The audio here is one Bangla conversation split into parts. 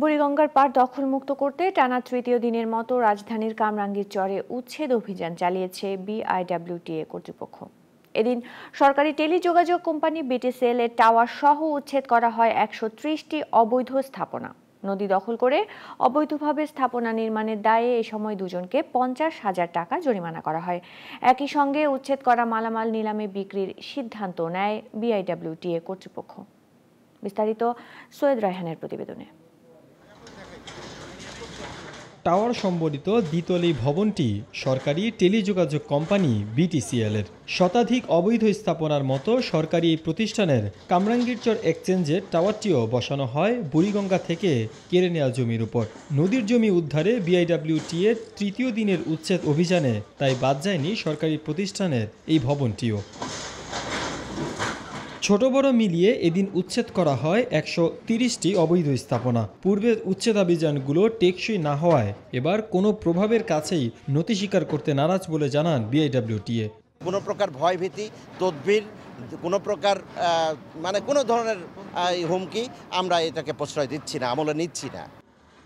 বুড়িগঙ্গার পার দখলমুক্ত করতে টানা তৃতীয় দিনের মতো রাজধানীর কামরাঙ্গীর চরে উচ্ছেদ অভিযান চালিয়েছে বিআইডব্লিউটিএ কর্তৃপক্ষ। এদিন সরকারি টেলিযোগাযোগ কোম্পানি বিটিসিএল এর টাওয়ার সহ উচ্ছেদ করা হয় একশো ত্রিশটি অবৈধ স্থাপনা। নদী দখল করে অবৈধভাবে স্থাপনা নির্মাণের দায়ে এ সময় দুজনকে পঞ্চাশ হাজার টাকা জরিমানা করা হয়। একই সঙ্গে উচ্ছেদ করা মালামাল নিলামে বিক্রির সিদ্ধান্ত নেয় বিআইডব্লিউটিএ কর্তৃপক্ষ। বিস্তারিত সৈয়দ রায়হানের প্রতিবেদনে। টাওয়ার সম্বলিত দ্বিতল এই ভবনটি সরকারি টেলিযোগাযোগ কোম্পানি বিটিসিএল এর শতাধিক অবৈধ স্থাপনার মতো সরকারি এই প্রতিষ্ঠানের কামরাঙ্গীরচর এক্সচেঞ্জের টাওয়ারটিও বসানো হয় বুড়িগঙ্গা থেকে কেড়ে নেওয়া জমির উপর। নদীর জমি উদ্ধারে বিআইডব্লিউটি এর তৃতীয় দিনের উচ্ছেদ অভিযানে তাই বাদ যায়নি সরকারি প্রতিষ্ঠানের এই ভবনটিও। ছোট বড় মিলিয়ে এদিন উচ্ছেদ করা হয় একশো তিরিশটি অবৈধ স্থাপনা। পূর্বের উচ্ছেদাভিযানগুলো টেকসই না হওয়ায় এবার কোনো প্রভাবের কাছেই নথি স্বীকার করতে নারাজ বলে জানান বিআইডব্লিউটিএ। কোনো প্রকার ভয়ভীতি, তদবির, কোনো প্রকার মানে কোনো ধরনের হুমকি আমরা এটাকে প্রশ্রয় দিচ্ছি না, আমলে নিচ্ছি না।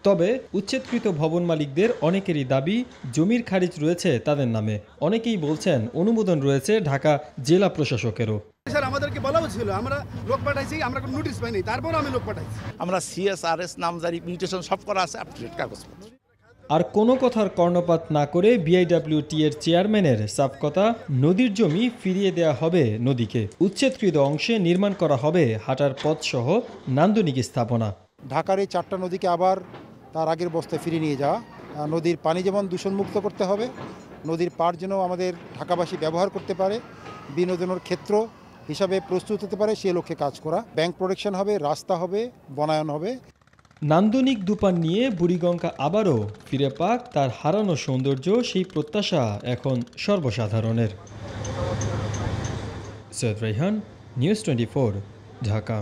তবে উচ্ছেদকৃত ভবন মালিকদের অনেকেরই দাবি জমির খারিজ রয়েছে তাদের নামে। অনেকেই বলছেন অনুমোদন রয়েছে ঢাকা জেলা প্রশাসকেরও। স্যার আমাদেরকে বলাও ছিল আমরা লোক পাঠাইছি আমরা কোনো নোটিশ পাইনি তারপর আমি লোক পাঠাইছি। আমরা সিএসআরএস নামজারি মিউটেশন সব করা আছে আপ টু ডেট কাগজপত্র। আর কোনো কথার কর্ণপাত না করে বিআইডব্লিউটি এর চেয়ারম্যানের সাফ কথা নদীর জমি ফিরিয়ে দেয়া হবে নদীকে। উচ্ছেদকৃত অংশে নির্মাণ করা হবে হাটার পথ সহ নান্দনিক স্থাপনা। ঢাকার এই চারটা নদীকে আবার তার আগের বস্তায় ফিরিয়ে নিয়ে যাওয়া। নদীর পানি যেমন দূষণমুক্ত করতে হবে, নদীর পার যেন আমাদের ঢাকাবাসী ব্যবহার করতে পারে, বিনোদনের ক্ষেত্র হিসাবে প্রস্তুত হতে পারে, সে লক্ষ্যে কাজ করা। ব্যাংক প্রোটেকশন হবে, রাস্তা হবে, বনায়ন হবে। নান্দনিক দুপান নিয়ে বুড়িগঙ্গা আবারও ফিরে পাক তার হারানো সৌন্দর্য, সেই প্রত্যাশা এখন সর্বসাধারণের। Syed Raihan, news twenty Dhaka.